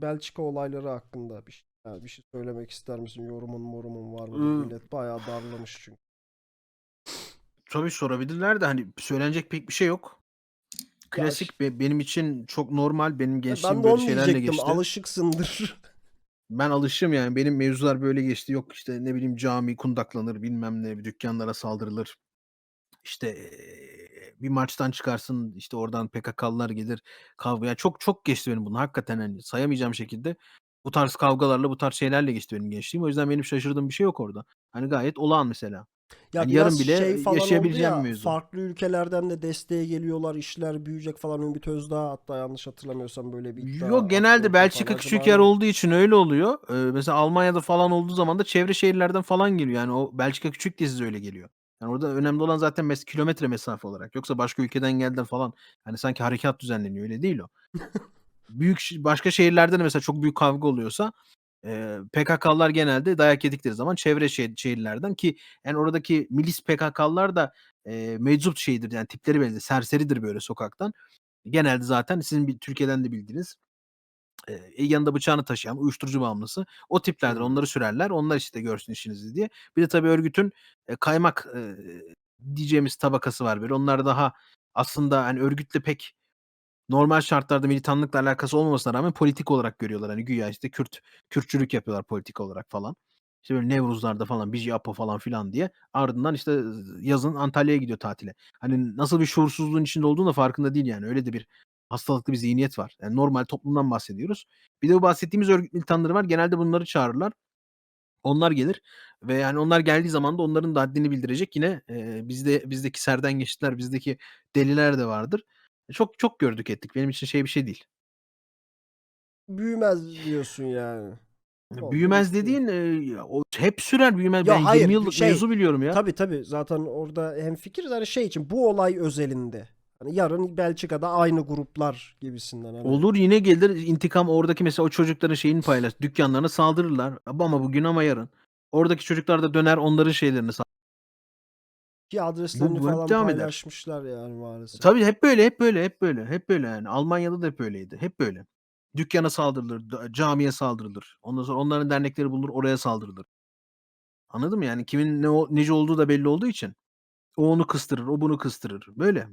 bu Belçika olayları hakkında bir şey, yani bir şey söylemek ister misin? Yorumun morumun var mı? Iıı Millet bayağı darlamış çünkü. Tabii sorabilirler de hani söylenecek pek bir şey yok. Ya Klasik be benim için çok normal. Benim ben gençliğim de böyle şeylerle geçti. Alışıksındır. Ben alışığım yani. Benim mevzular böyle geçti. Yok işte ne bileyim cami kundaklanır, bilmem ne, dükkânlara saldırılır. İşte, bir maçtan çıkarsın, işte oradan PKK'lılar gelir, kavga ya çok çok geçti benim bunlar hakikaten hani sayamayacağım şekilde bu tarz kavgalarla, bu tarz şeylerle geçti benim gençliğim. O yüzden benim şaşırdığım bir şey yok orada. Hani gayet olağan mesela. Ya Hani yarın bile şey falan yaşayabileceğim ya mevzu. farklı ülkelerden de desteğe geliyorlar, işler büyüyecek falan. Ümit Özdağ hatta yanlış hatırlamıyorsam böyle bir iddia Yok genelde Belçika küçük yer olduğu için öyle oluyor. Eee, mesela Almanya'da falan olduğu zaman da çevre şehirlerden falan geliyor. Yani o Belçika küçük diye size öyle geliyor. Yani orada önemli olan zaten mes kilometre mesafe olarak. Yoksa başka ülkeden geldiler falan hani sanki harekat düzenleniyor. Öyle değil o. Büyük başka şehirlerde de mesela çok büyük kavga oluyorsa, eee, PKK'lılar genelde dayak yedikleri zaman çevre şe şehirlerden ki yani oradaki milis PKK'lılar da, eee, meczup şeyidir yani tipleri bellidir. Serseridir böyle sokaktan. Genelde zaten sizin bi Türkiye'den de bildiğiniz, eee, yanında bıçağını taşıyan uyuşturucu bağımlısı o tiplerdir. Hımm. Onları sürerler. Onlar işte görsün işinizi diye. Bir de tabii örgütün, eee, kaymak, eee, diyeceğimiz tabakası var böyle. Onlar daha aslında hani örgütle pek normal şartlarda militanlıkla alakası olmamasına rağmen politik olarak görüyorlar. Hani güya işte Kürt Kürtçülük yapıyorlar politik olarak falan. İşte böyle Nevruzlar'da falan Bici Apo falan filan diye. Ardından işte, yazın Antalya'ya gidiyor tatile. Hani nasıl bir şuursuzluğun içinde olduğunun da farkında değil yani. Öyle de bir hastalıklı bir zihniyet var. Yani normal toplumdan bahsediyoruz. Bir de bu bahsettiğimiz örgüt militanları var. Genelde bunları çağırırlar. Onlar gelir ve yani onlar geldiği zaman da onların da haddini bildirecek yine, eee, bizde bizdeki serden geçitler, bizdeki deliler de vardır. Çok çok gördük ettik. Benim için şey bir şey değil. Büyümez diyorsun yani. Büyümez dediğin, eee, o hep sürer büyümez. Ben Ya 20 hayır, bir yıllık şey mevzu biliyorum ya. Tabii tabii. Zaten orada hemfikiriz. Hani şey için bu olay özelinde. Hani yarın Belçika'da aynı gruplar gibisinden hani. Olur yine gelir intikam oradaki mesela o çocukların şeyini paylaş dükkânlarına saldırırlar. Ama bugün ama yarın. Oradaki çocuklar da döner onların şeylerini sa Ki adreslerini Bu bu falan devam eder. paylaşmışlar yani maalesef. Tabii hep böyle, hep böyle, hep böyle, hep böyle yani. Almanya'da da hep öyleydi. Hep böyle. Dükkâna saldırılır, camiye saldırılır. Ondan sonra onların dernekleri bulunur, oraya saldırılır. Anladın mı? Yani kimin ne o neci olduğu da belli olduğu için. O onu kıstırır, o bunu kıstırır. Böyle.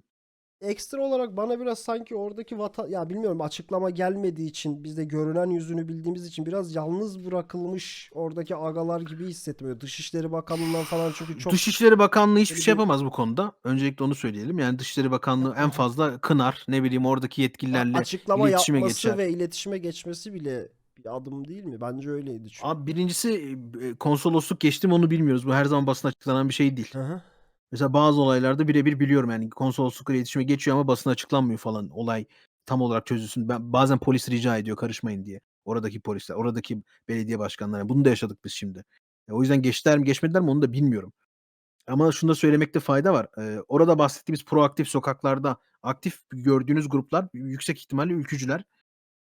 Ekstra olarak bana biraz sanki oradaki vata ya bilmiyorum açıklama gelmediği için biz de görünen yüzünü bildiğimiz için biraz yalnız bırakılmış oradaki agalar gibi hissetmiyor. Dışişleri Bakanlığı'ndan falan çünkü çok Dışişleri Bakanlığı hiçbir şey yapamaz bu konuda. Öncelikle onu söyleyelim. Yani Dışişleri Bakanlığı en fazla kınar. Ne bileyim oradaki yetkililerle açıklama iletişime yapması geçer. ve iletişime geçmesi bile bir adım değil mi? Bence öyleydi çünkü. Abi birincisi eee, konsolosluk geçtim onu bilmiyoruz. Bu her zaman basına açıklanan bir şey değil. Hı hı. Mesela bazı olaylarda birebir biliyorum yani konsoloslukla iletişime geçiyor ama basına açıklanmıyor falan. Olay tam olarak çözülsün. Ben bazen polis rica ediyor karışmayın diye. Oradaki polisler, oradaki belediye başkanları. Bunu da yaşadık biz şimdi. E, o yüzden geçtiler mi geçmediler mi onu da bilmiyorum. Ama şunu da söylemekte fayda var. Eee, orada bahsettiğimiz proaktif sokaklarda aktif gördüğünüz gruplar yüksek ihtimalle ülkücüler.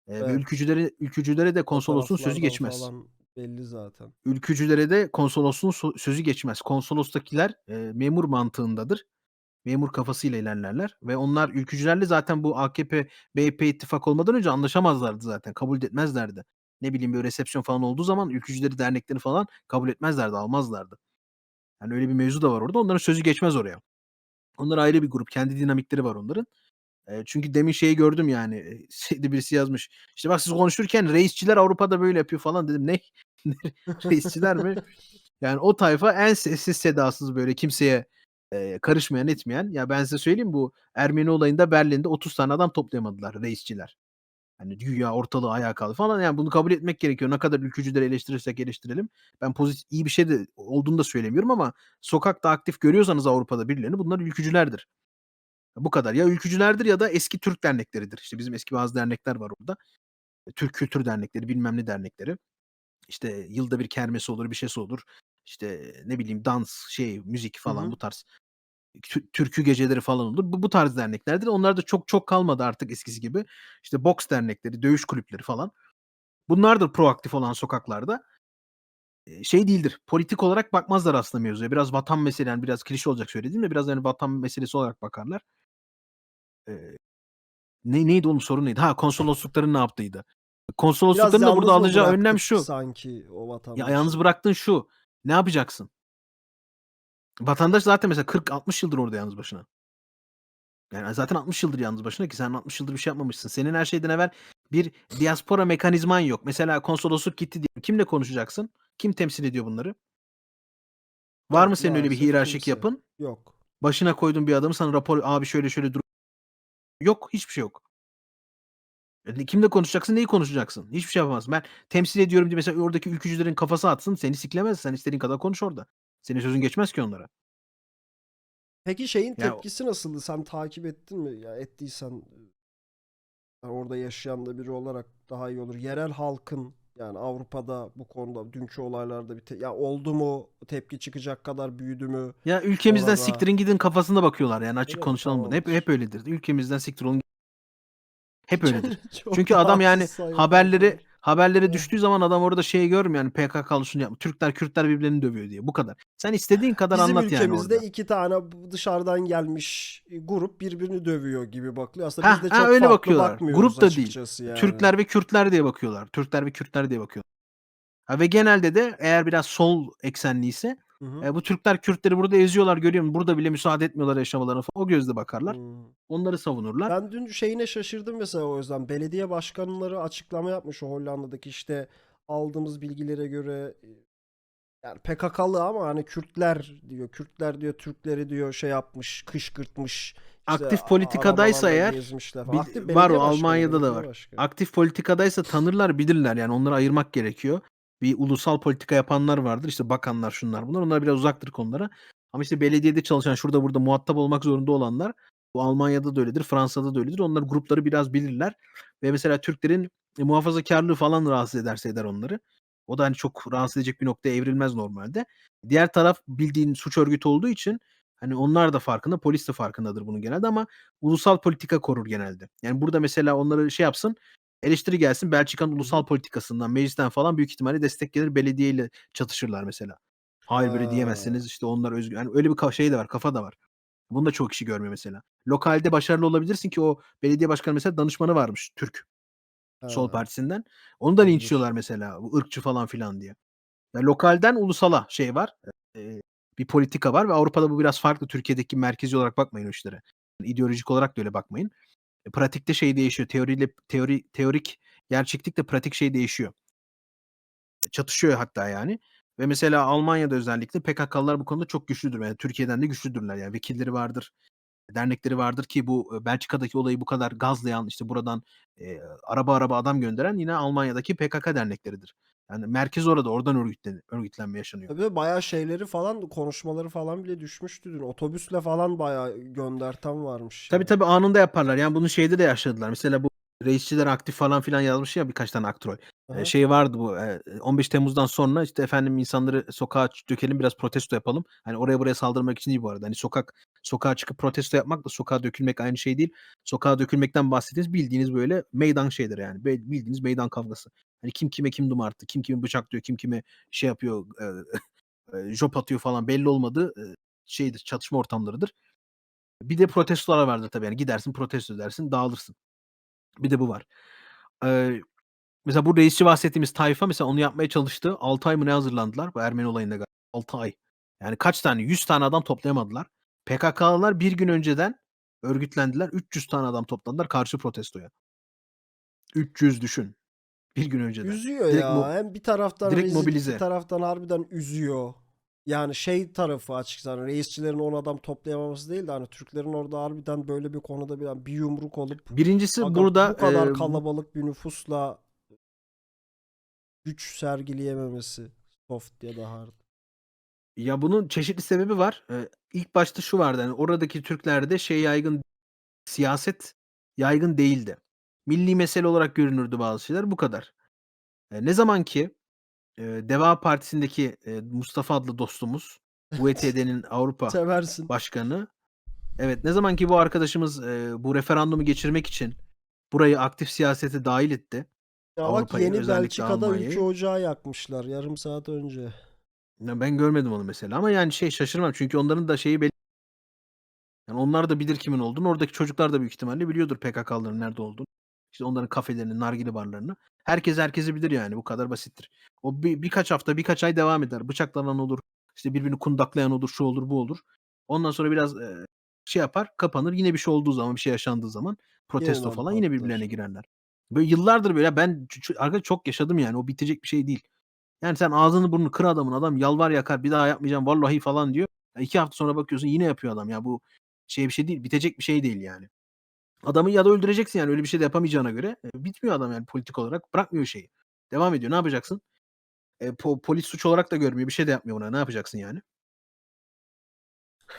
Ve Evet. ülkücülere ülkücülere de konsolosluğun sözü geçmez. falan belli zaten. Ülkücülere de konsolosluğun so sözü geçmez. Konsolostakiler, eee, memur mantığındadır. Memur kafasıyla ilerlerler ve onlar ülkücülerle zaten bu AKP, MHP ittifak olmadan önce anlaşamazlardı zaten. Kabul etmezlerdi. Ne bileyim, bir resepsiyon falan olduğu zaman ülkücüleri, dernekleri falan kabul etmezlerdi, almazlardı. Yani öyle bir mevzu da var orada. Onların sözü geçmez oraya. Onlar ayrı bir grup. Kendi dinamikleri var onların. Eee, çünkü demin şeyi gördüm yani, şeyde birisi yazmış. İşte bak siz konuşurken reisçiler Avrupa'da böyle yapıyor falan dedim. Ne? Ne? Reisçiler mi? Yani o tayfa en sessiz sedasız böyle kimseye, eee, karışmayan etmeyen. Ya ben size söyleyeyim bu Ermeni olayında Berlin'de 30 tane adam toplayamadılar reisçiler. Hani güya ortalığı ayağa kaldırdı falan. Yani bunu kabul etmek gerekiyor. Ne kadar ülkücüleri eleştirirsek eleştirelim. Ben pozitif iyi bir şey de olduğunu da söylemiyorum ama sokakta aktif görüyorsanız Avrupa'da birilerini bunlar ülkücülerdir. Bu kadar. Ya ülkücülerdir ya da eski Türk dernekleridir. İşte bizim eski bazı dernekler var orada. E, Türk Kültür Dernekleri, bilmem ne dernekleri. İşte yılda bir kermesi olur, bir şeysi olur. İşte ne bileyim dans, şey, müzik falan hı. bu tarz. Tü türkü geceleri falan olur. Bu bu tarz derneklerdir. Onlar da çok çok kalmadı artık eskisi gibi. İşte boks dernekleri, dövüş kulüpleri falan. Bunlardır proaktif olan sokaklarda. Şey değildir, politik olarak bakmazlar aslında mevzuya. Biraz vatan meselesi, yani biraz klişe olacak söylediğim de biraz hani vatan meselesi olarak bakarlar. Eee, ne neydi oğlum soru neydi? Ha konsoloslukların ne yaptığıydı. Konsoloslukların da burada alacağı önlem şu. sanki o Ya vatandaşı? yalnız bıraktın şu. Ne yapacaksın? Vatandaş zaten mesela 40-60 yıldır orada yalnız başına. Yani zaten 60 yıldır yalnız başına ki sen 60 yıldır bir şey yapmamışsın. Senin her şeyden evvel bir diaspora mekanizman yok. Mesela konsolosluk gitti diye kimle konuşacaksın? Kim temsil ediyor bunları? Var mı senin öyle bir hiyerarşik yapın? Yok. Başına koyduğun bir adamı sana rapor abi şöyle şöyle dur. Yok hiçbir şey yok. E, Kimle konuşacaksın? Neyi konuşacaksın? Hiçbir şey yapamazsın. Ben temsil ediyorum diye mesela oradaki ülkücülerin kafası atsın seni siklemez. Sen istediğin kadar konuş orada. Senin sözün geçmez ki onlara. Peki şeyin Ya- tepkisi nasıldı? Sen takip ettin mi? Ya ettiysen yani orada yaşayan da biri olarak daha iyi olur. Yerel halkın yani Avrupa'da bu konuda dünkü olaylarda bir te- ya oldu mu tepki çıkacak kadar büyüdü mü? Ya ülkemizden Orada- siktirin gidin kafasında bakıyorlar yani açık Evet, konuşalım bunu. Hep tamamdır. hep öyledir. Ülkemizden siktir olun. Hep öyledir. Çünkü adam yani haberleri haberlere düştüğü zaman adam orada şey görmüyor yani PKK'lı şunu yapma. Türkler Kürtler birbirlerini dövüyor diye. Bu kadar. Sen istediğin kadar Bizim anlat yani ülkemizde orada. iki tane dışarıdan gelmiş grup birbirini dövüyor gibi bakılıyor. Aslında Ha, biz de ha, çok öyle farklı bakıyorlar. bakmıyoruz Grup da değil. yani. Türkler ve Kürtler diye bakıyorlar. Türkler ve Kürtler diye bakıyorlar. Ha, ve genelde de eğer biraz sol eksenliyse Hı hı. e, bu Türkler Kürtleri burada eziyorlar görüyor musun? Burada bile müsaade etmiyorlar yaşamalarına falan. O gözle bakarlar. Hmm. Onları savunurlar. Ben dün şeyine şaşırdım mesela o yüzden. Belediye başkanları açıklama yapmış o Hollanda'daki işte aldığımız bilgilere göre yani PKK'lı ama hani Kürtler diyor. Kürtler diyor Türkleri diyor şey yapmış, kışkırtmış. İşte Aktif politikadaysa eğer Aktif var o Almanya'da da var. başkanı. Aktif politikadaysa tanırlar bilirler yani onları ayırmak gerekiyor. Bir ulusal politika yapanlar vardır işte bakanlar şunlar bunlar onlar biraz uzaktır konulara. Ama işte belediyede çalışan şurada burada muhatap olmak zorunda olanlar bu Almanya'da da öyledir Fransa'da da öyledir. Onlar grupları biraz bilirler ve mesela Türklerin e, muhafazakarlığı falan rahatsız ederse eder onları. O da hani çok rahatsız edecek bir noktaya evrilmez normalde. Diğer taraf bildiğin suç örgütü olduğu için hani onlar da farkında polis de farkındadır bunun genelde ama ulusal politika korur genelde. Yani burada mesela onları şey yapsın eleştiri gelsin Belçika'nın ulusal politikasından meclisten falan büyük ihtimalle destek gelir belediyeyle çatışırlar mesela. Hayır böyle diyemezsiniz işte onlar özgür. Yani öyle bir şey de var kafa da var. Bunu da çok kişi görmüyor mesela. Lokalde başarılı olabilirsin ki o belediye başkanı mesela danışmanı varmış Türk Sol Ha. Partisi'nden. Onu da linçliyorlar mesela bu ırkçı falan filan diye. Ya lokalden ulusala şey var. e, bir politika var ve Avrupa'da bu biraz farklı. Türkiye'deki merkezi olarak bakmayın o işlere. Yani ideolojik olarak da öyle bakmayın. E, pratikte şey değişiyor. Teoriyle teori teorik gerçeklikle pratik şey değişiyor. E, Çatışıyor hatta yani. Ve mesela Almanya'da özellikle PKK'lılar bu konuda çok güçlüdür. Yani Türkiye'den de güçlüdürler. Yani vekilleri vardır, dernekleri vardır ki bu e, Belçika'daki olayı bu kadar gazlayan işte buradan e, araba araba adam gönderen yine Almanya'daki PKK dernekleridir. Yani merkez orada, oradan örgütlen, örgütlenme yaşanıyor. Tabii bayağı şeyleri falan konuşmaları falan bile düşmüştü dün. Otobüsle falan bayağı gönderten varmış. Tabii yani. tabii anında yaparlar. Yani bunu şeyde de yaşadılar. Mesela bu reisçiler aktif falan filan yazmış ya birkaç tane aktör. Aha. şey vardı bu e, 15 Temmuz'dan sonra işte efendim insanları sokağa dökelim biraz protesto yapalım. Hani oraya buraya saldırmak için değil bu arada. Hani sokak sokağa çıkıp protesto yapmakla sokağa dökülmek aynı şey değil. Sokağa dökülmekten bahsettiğiniz bildiğiniz böyle meydan şeydir yani. Bildiğiniz meydan kavgası. Hani kim kime kim dumarttı, kim kimi bıçaklıyor, kim kime şey yapıyor, e, jop atıyor falan belli olmadığı e, şeydir, çatışma ortamlarıdır. Bir de protestolar vardır tabii yani gidersin protesto edersin dağılırsın. Bir de bu var. Eee, mesela bu reisçi bahsettiğimiz tayfa mesela onu yapmaya çalıştı. 6 ay mı ne hazırlandılar bu Ermeni olayında galiba. 6 ay. Yani kaç tane? 100 tane adam toplayamadılar. PKK'lılar bir gün önceden örgütlendiler. 300 tane adam topladılar karşı protestoya. 300 düşün. Bir gün önceden. Üzüyor Direkt ya. Hem bir taraftan direkt rezil, mobilize. bir taraftan harbiden üzüyor. Yani şey tarafı açıkçası hani reisçilerin 10 adam toplayamaması değil de hani Türklerin orada harbiden böyle bir konuda bir, bir yumruk olup Birincisi burada bu kadar bu- kalabalık bir nüfusla güç sergileyememesi soft ya da hard. Ya bunun çeşitli sebebi var. Eee, ilk başta şu vardı. Hani oradaki Türklerde şey yaygın siyaset yaygın değildi. Milli mesele olarak görünürdü bazı şeyler. Bu kadar. E, ne zaman ki e, Deva Partisi'ndeki e, Mustafa adlı dostumuz UETD'nin Avrupa Seversin. Başkanı evet ne zaman ki bu arkadaşımız e, bu referandumu geçirmek için burayı aktif siyasete dahil etti. Ya bak Avrupa'yı, yeni özellikle Belçika'da Almanya'yı. ülke ocağı yakmışlar yarım saat önce. Ya ben görmedim onu mesela ama yani şey şaşırmam çünkü onların da şeyi belli. Yani onlar da bilir kimin olduğunu. Oradaki çocuklar da büyük ihtimalle biliyordur PKK'ların nerede olduğunu. İşte onların kafelerini, nargile barlarını. Herkes herkesi bilir yani bu kadar basittir. O bir, birkaç hafta, birkaç ay devam eder. Bıçaklanan olur, işte birbirini kundaklayan olur, şu olur, bu olur. Ondan sonra biraz e, şey yapar, kapanır. Yine bir şey olduğu zaman, bir şey yaşandığı zaman protesto Yeniden falan yine patlar. birbirlerine girerler. Böyle yıllardır böyle ben arkadaş çok yaşadım yani. O bitecek bir şey değil. Yani sen ağzını burnunu kır adamın adam yalvar yakar bir daha yapmayacağım vallahi falan diyor. Ya iki hafta sonra bakıyorsun yine yapıyor adam ya bu şey bir şey değil bitecek bir şey değil yani. Adamı ya da öldüreceksin yani öyle bir şey de yapamayacağına göre e, bitmiyor adam yani politik olarak bırakmıyor şeyi. Devam ediyor ne yapacaksın? E, po- polis suç olarak da görmüyor bir şey de yapmıyor ona ne yapacaksın yani?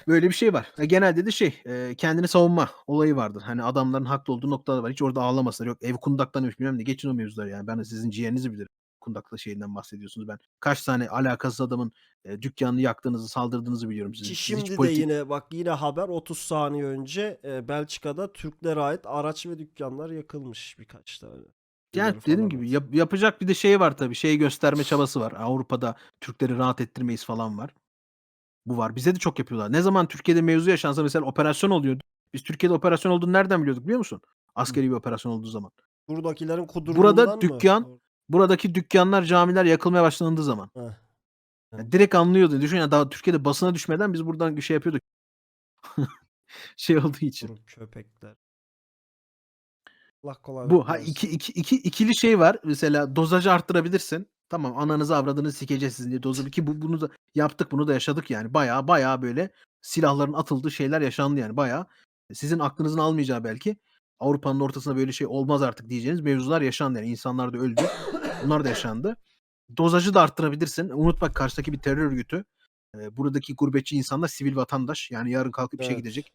Böyle bir şey var. Genelde de şey e, kendini savunma olayı vardır. Hani adamların haklı olduğu noktalar var. Hiç orada ağlamasınlar. Yok ev kundaklanmış bilmem ne. Geçin o mevzuları yani. Ben de sizin ciğerinizi bilirim. Kundakla şeyinden bahsediyorsunuz. Ben kaç tane alakasız adamın e, dükkanını yaktığınızı, saldırdığınızı biliyorum sizin. Ki Siz şimdi hiç de politik- yine bak yine haber 30 saniye önce e, Belçika'da Türklere ait araç ve dükkanlar yakılmış birkaç tane. Yani dediğim gibi yap- yapacak bir de şey var tabii. Şey gösterme çabası var. Avrupa'da Türkleri rahat ettirmeyiz falan var. Bu var. Bize de çok yapıyorlar. Ne zaman Türkiye'de mevzu yaşansa mesela operasyon oluyordu. Biz Türkiye'de operasyon olduğunu nereden biliyorduk biliyor musun? Askeri bir operasyon olduğu zaman. Buradakilerin kudurduğundan Burada mı? dükkan- Buradaki dükkanlar, camiler yakılmaya başlandığı zaman. Heh. Yani direkt anlıyordu. Düşün ya daha Türkiye'de basına düşmeden biz buradan bir şey yapıyorduk. şey olduğu için. Kuru köpekler. Allah kolaylık Bu ha iki, iki, iki, ikili şey var. Mesela dozajı arttırabilirsin. Tamam ananızı avradınızı sikeceğiz sizin diye dozu ki bu, bunu da yaptık bunu da yaşadık yani. Baya baya böyle silahların atıldığı şeyler yaşandı yani baya. Sizin aklınızın almayacağı belki Avrupa'nın ortasında böyle şey olmaz artık diyeceğiniz mevzular yaşandı yani. insanlar da öldü. Bunlar da yaşandı. Dozajı da arttırabilirsin. Unutma karşıdaki bir terör örgütü. Ee, buradaki gurbetçi insanlar sivil vatandaş. Yani yarın kalkıp işe Evet. gidecek.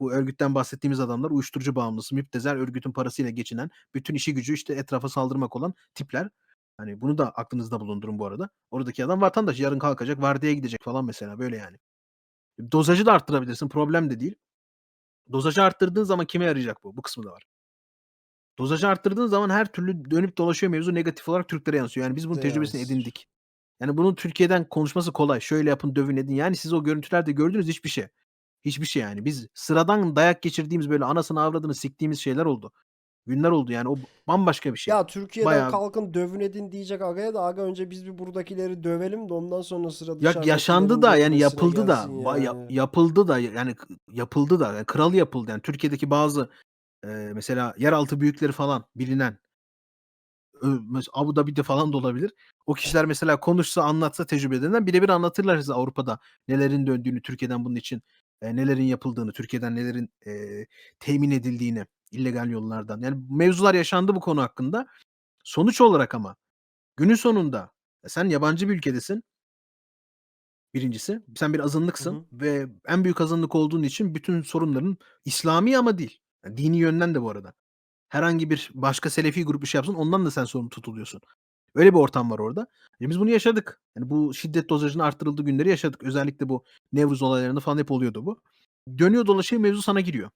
Bu örgütten bahsettiğimiz adamlar uyuşturucu bağımlısı, müptezel örgütün parasıyla geçinen, bütün işi gücü işte etrafa saldırmak olan tipler. Hani bunu da aklınızda bulundurun bu arada. Oradaki adam vatandaş yarın kalkacak, vardiyaya gidecek falan mesela böyle yani. Dozajı da arttırabilirsin, problem de değil. Dozajı arttırdığın zaman kime yarayacak bu? Bu kısmı da var. Dozajı arttırdığın zaman her türlü dönüp dolaşıyor mevzu negatif olarak Türklere yansıyor. Yani biz bunun tecrübesini edindik. Yani bunun Türkiye'den konuşması kolay. Şöyle yapın, dövün edin. Yani siz o görüntülerde gördünüz hiçbir şey. Hiçbir şey yani. Biz sıradan dayak geçirdiğimiz böyle anasını avradını siktiğimiz şeyler oldu. Günler oldu yani. O bambaşka bir şey. Ya Türkiye'den Bayağı- kalkın dövün edin diyecek agaya da aga önce biz bir buradakileri dövelim de ondan sonra sıra Ya yaşandı da yani yapıldı da ya- yani. yapıldı da yani yapıldı da yani kralı yapıldı yani Türkiye'deki bazı e, mesela yeraltı büyükleri falan bilinen Abu Dhabi'de falan da olabilir. O kişiler mesela konuşsa anlatsa tecrübelerinden birebir anlatırlar size Avrupa'da nelerin döndüğünü Türkiye'den bunun için e, nelerin yapıldığını Türkiye'den nelerin e, temin edildiğini illegal yollardan yani mevzular yaşandı bu konu hakkında. Sonuç olarak ama günün sonunda e, sen yabancı bir ülkedesin. Birincisi sen bir azınlıksın hı. ve en büyük azınlık olduğun için bütün sorunların İslami ama değil. Yani dini yönden de bu arada. Herhangi bir başka selefi grup bir şey yapsın ondan da sen sorumlu tutuluyorsun. Öyle bir ortam var orada. E biz bunu yaşadık. Yani bu şiddet dozajının arttırıldığı günleri yaşadık. Özellikle bu Nevruz olaylarında falan hep oluyordu bu. Dönüyor dolaşıyor mevzu sana giriyor.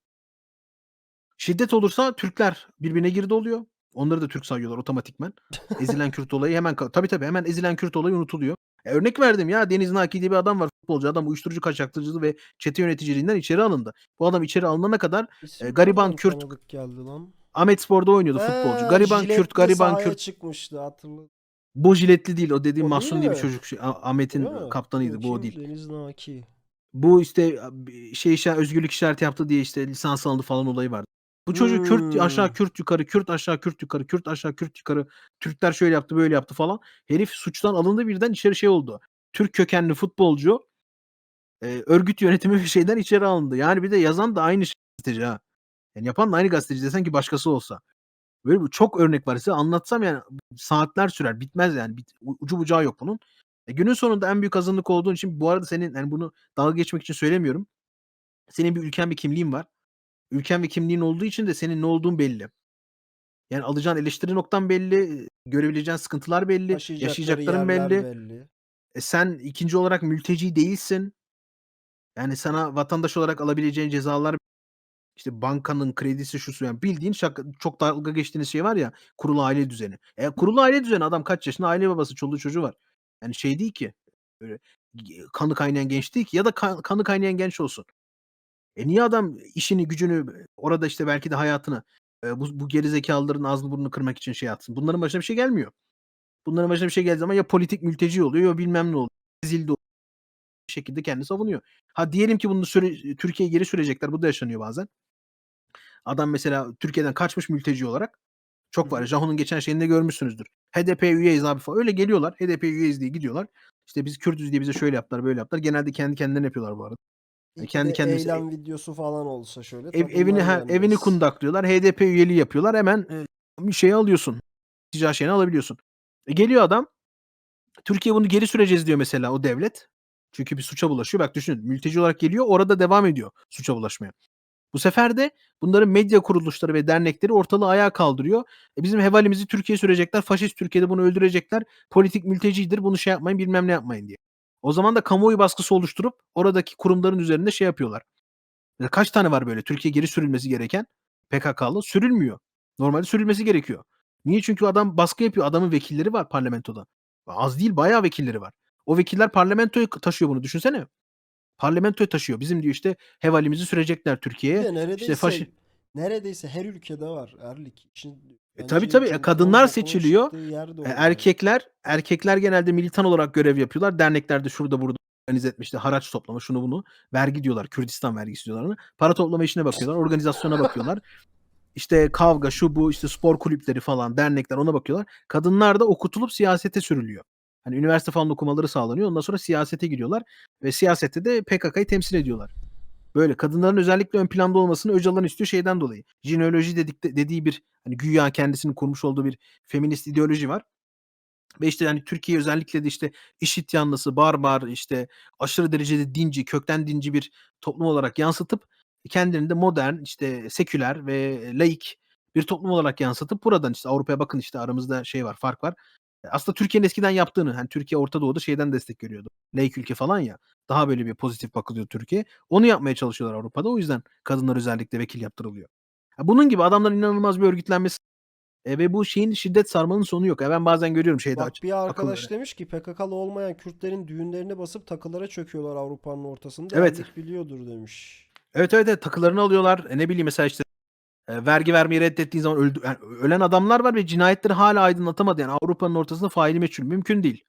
Şiddet olursa Türkler birbirine girdi oluyor. Onları da Türk sayıyorlar otomatikmen. Ezilen Kürt olayı hemen tabii tabii hemen ezilen Kürt olayı unutuluyor. E, örnek verdim ya Deniz Naki diye bir adam var futbolcu adam uyuşturucu kaçakçılığı ve çete yöneticiliğinden içeri alındı. Bu adam içeri alınana kadar İsmi gariban Kürt- geldi lan. Ahmet Spor'da oynuyordu futbolcu. Ee, Gariban jiletli Kürt, gariban Kürt. çıkmıştı hatırladım. Bu jiletli değil o dediğim O Mahsun diye bir çocuk. Şey, Ah- Ahmet'in kaptanıydı bu o değil. Deniz Naki. Bu işte şey işe özgürlük işareti yaptı diye işte lisans alındı falan olayı vardı. Bu çocuk Kürt aşağı Hmm. Kürt yukarı, Kürt aşağı Kürt yukarı, Kürt aşağı Kürt yukarı. Türkler şöyle yaptı, böyle yaptı falan. Herif suçtan alındı birden içeri şey oldu. Türk kökenli futbolcu e, örgüt yönetimi bir şeyden içeri alındı. Yani bir de yazan da aynı gazeteci ha. Yani yapan da aynı gazeteci desen ki başkası olsa. Böyle çok örnek var size anlatsam yani saatler sürer bitmez yani Bit- ucu bucağı yok bunun. E, günün sonunda en büyük azınlık olduğun için bu arada senin yani bunu dalga geçmek için söylemiyorum. Senin bir ülken bir kimliğin var. Ülken ve kimliğin olduğu için de senin ne olduğun belli. Yani alacağın eleştiri noktan belli, görebileceğin sıkıntılar belli, yaşayacakların belli. belli. E, sen ikinci olarak mülteci değilsin. Yani sana vatandaş olarak alabileceğin cezalar işte bankanın kredisi şusu yani bildiğin şaka, çok dalga geçtiğiniz şey var ya kurulu aile düzeni. E kurulu aile düzeni adam kaç yaşında aile babası çoluğu çocuğu var. Yani şey değil ki böyle kanı kaynayan genç değil ki ya da kan- kanı kaynayan genç olsun. E niye adam işini gücünü orada işte belki de hayatını eee, bu bu gerizekalıların ağzını burnunu kırmak için şey atsın. Bunların başına bir şey gelmiyor. Bunların başına bir şey geldiği zaman ya politik mülteci oluyor ya bilmem ne oluyor. Ezildi o bir şekilde kendini savunuyor. Ha diyelim ki bunu süre Türkiye'ye geri sürecekler. Bu da yaşanıyor bazen. Adam mesela Türkiye'den kaçmış mülteci olarak. Çok var. Jahon'un geçen şeyinde görmüşsünüzdür. HDP'ye üyeyiz abi falan. Öyle geliyorlar. HDP'ye üyeyiz diye gidiyorlar. İşte biz Kürtüz diye bize şöyle yaptılar, böyle yaptılar. Genelde kendi kendilerine yapıyorlar bu arada. İyi ki kendi de kendimize eylem videosu falan olsa şöyle Ev, evini tadından ha, evini yenmez. kundaklıyorlar. HDP üyeliği yapıyorlar. Hemen e, bir şeyi alıyorsun. Ticari şeyini alabiliyorsun. E, geliyor adam. Türkiye bunu geri süreceğiz diyor mesela o devlet. Çünkü bir suça bulaşıyor. Bak düşünün mülteci olarak geliyor orada devam ediyor suça bulaşmaya. Bu sefer de bunların medya kuruluşları ve dernekleri ortalığı ayağa kaldırıyor. E bizim hevalimizi Türkiye'ye sürecekler. Faşist Türkiye'de bunu öldürecekler. Politik mültecidir bunu şey yapmayın bilmem ne yapmayın diye. O zaman da kamuoyu baskısı oluşturup oradaki kurumların üzerinde şey yapıyorlar. Ya kaç tane var böyle Türkiye geri sürülmesi gereken PKK'lı? Sürülmüyor. Normalde sürülmesi gerekiyor. Niye? Çünkü adam baskı yapıyor. Adamın vekilleri var parlamentoda. Az değil bayağı vekilleri var. O vekiller parlamentoya taşıyor bunu düşünsene. Parlamentoya taşıyor. Bizim diyor işte hevalimizi sürecekler Türkiye'ye. İşte faşi neredeyse her ülkede var Erlik. İşin E, bence tabii tabii. E, kadınlar seçiliyor. çıktığı yer de E, o yani. erkekler erkekler genelde militan olarak görev yapıyorlar. Derneklerde şurada burada organize etmişti. Haraç toplama şunu bunu. Vergi diyorlar. Kürdistan vergisi diyorlar ona. Para toplama işine bakıyorlar. Organizasyona bakıyorlar. İşte kavga şu bu işte spor kulüpleri falan dernekler ona bakıyorlar. Kadınlar da okutulup siyasete sürülüyor. Hani üniversite falan okumaları sağlanıyor. Ondan sonra siyasete giriyorlar ve siyasette de PKK'yı temsil ediyorlar. Böyle kadınların özellikle ön planda olmasını Öcalan istiyor şeyden dolayı. Jineoloji dedik dediği bir hani güya kendisinin kurmuş olduğu bir feminist ideoloji var. Ve işte yani Türkiye özellikle de işte işit yanlısı, barbar, işte aşırı derecede dinci, kökten dinci bir toplum olarak yansıtıp kendilerini de modern, işte seküler ve laik bir toplum olarak yansıtıp buradan işte Avrupa'ya bakın işte aramızda şey var, fark var. Aslında Türkiye'nin eskiden yaptığını, hani Türkiye Orta Doğu'da şeyden destek görüyordu. Laik ülke falan ya. Daha böyle bir pozitif bakılıyor Türkiye. Onu yapmaya çalışıyorlar Avrupa'da. O yüzden kadınlar özellikle vekil yaptırılıyor. Ya bunun gibi adamların inanılmaz bir örgütlenmesi e, ve bu şeyin şiddet sarmanın sonu yok. Ya ben bazen görüyorum şeyde Bak bir arkadaş akılları. demiş ki PKK'lı olmayan Kürtlerin düğünlerini basıp takılara çöküyorlar Avrupa'nın ortasında. Evet. Biliyordur demiş. Evet evet evet, takılarını alıyorlar. E, ne bileyim mesela işte e, vergi vermeyi reddettiğin zaman öldü, yani ölen adamlar var ve cinayetleri hala aydınlatamadı. Yani Avrupa'nın ortasında faili meçhul. Mümkün değil.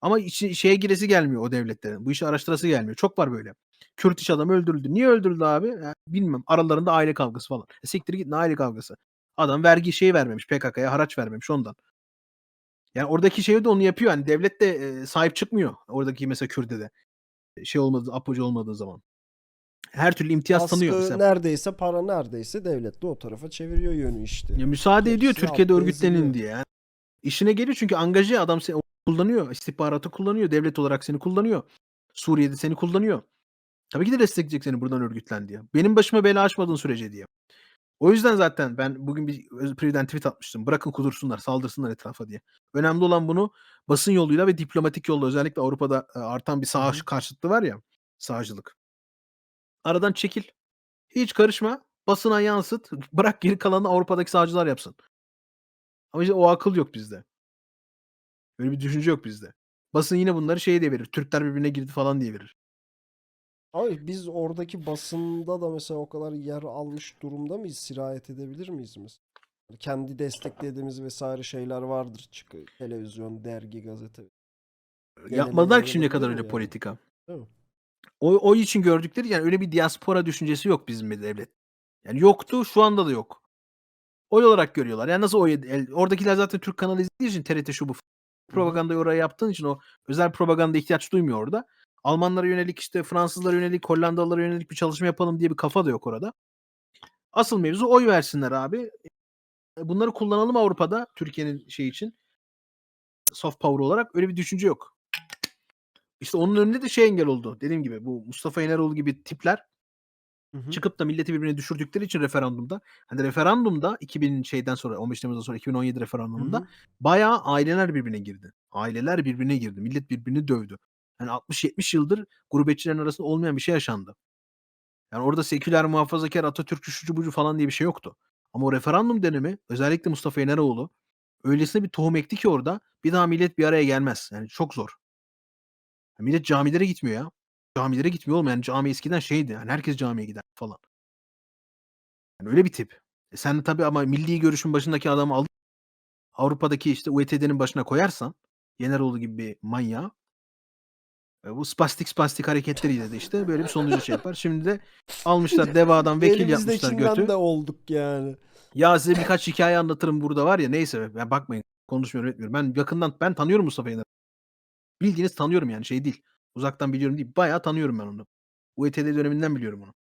Ama içi, şeye giresi gelmiyor o devletlerin. Bu işi araştırası gelmiyor. Çok var böyle. Kürt iş adamı öldürüldü. Niye öldürüldü abi? Yani bilmem. Aralarında aile kavgası falan. E, siktir git ne aile kavgası. Adam vergi şey vermemiş. PKK'ya haraç vermemiş ondan. Yani oradaki şey de onu yapıyor. Yani devlet de e, sahip çıkmıyor. Oradaki mesela Kürt'e de. E, Şey olmadığı, apoji olmadığı zaman. Her türlü imtiyaz Baskı tanıyor. Mesela neredeyse para neredeyse devlet de o tarafa çeviriyor yönü işte. Ya müsaade ediyor Gerisi Türkiye'de örgütlenin diye. Yani. İşine geliyor çünkü angaje adam seni kullanıyor. istihbaratı kullanıyor. Devlet olarak seni kullanıyor. Suriye'de seni kullanıyor. Tabii ki de destekleyecek seni buradan örgütlen diye. Benim başıma bela açmadığın sürece diye. O yüzden zaten ben bugün bir Pre'den tweet atmıştım. Bırakın kudursunlar, saldırsınlar etrafa diye. Önemli olan bunu basın yoluyla ve diplomatik yolla özellikle Avrupa'da e, artan bir sağ karşıtlığı var ya, sağcılık. Aradan çekil. Hiç karışma. Basına yansıt. Bırak geri kalanını Avrupa'daki sağcılar yapsın. Ama işte o akıl yok bizde. Öyle bir düşünce yok bizde. Basın yine bunları şey diye verir. Türkler birbirine girdi falan diye verir. Abi biz oradaki basında da mesela o kadar yer almış durumda mıyız? Sirayet edebilir miyiz mesela? Kendi desteklediğimiz vesaire şeyler vardır. Çık televizyon, dergi, gazete. Yapmadılar ki şimdiye kadar öyle yani? politika. Değil mi? O, o için gördükleri yani öyle bir diaspora düşüncesi yok bizim bir devlet. Yani yoktu şu anda da yok. Oy olarak görüyorlar. Yani nasıl oy el- oradakiler zaten Türk kanalı izlediği için TRT şu bu propagandayı oraya yaptığın için o özel propaganda ihtiyaç duymuyor orada. Almanlara yönelik işte Fransızlara yönelik Hollandalılara yönelik bir çalışma yapalım diye bir kafa da yok orada. Asıl mevzu oy versinler abi. E, Bunları kullanalım Avrupa'da Türkiye'nin şey için. Soft power olarak öyle bir düşünce yok. İşte onun önünde de şey engel oldu. Dediğim gibi bu Mustafa Yeneroğlu gibi tipler Hı hı. çıkıp da milleti birbirine düşürdükleri için referandumda hani referandumda 2000 şeyden sonra 15 Temmuz'dan sonra 2017 Hı referandumunda hı. bayağı aileler birbirine girdi. Aileler birbirine girdi. Millet birbirini dövdü. Yani 60-70 yıldır gurbetçilerin arasında olmayan bir şey yaşandı. Yani orada seküler, muhafazakar, Atatürkçü, şucu bucu falan diye bir şey yoktu. Ama o referandum dönemi özellikle Mustafa Yeneroğlu öylesine bir tohum ekti ki orada bir daha millet bir araya gelmez. Yani çok zor. Millet camilere gitmiyor ya. Camilere gitmiyor oğlum. Yani cami eskiden şeydi. Yani herkes camiye gider falan. Yani öyle bir tip. E, sen de tabii ama milli görüşün başındaki adamı alıp Avrupa'daki işte UETD'nin başına koyarsan Yeneroğlu gibi bir manyağı e, bu spastik spastik hareketleriyle de işte böyle bir sonucu şey yapar. Şimdi de almışlar devadan vekil yapmışlar götü. de olduk yani. Ya size birkaç hikaye anlatırım burada var ya neyse ben bakmayın konuşmuyorum etmiyorum. Ben yakından ben tanıyorum Mustafa Yener. Bildiğiniz tanıyorum yani şey değil. Uzaktan biliyorum değil. Bayağı tanıyorum ben onu. UETD döneminden biliyorum onu.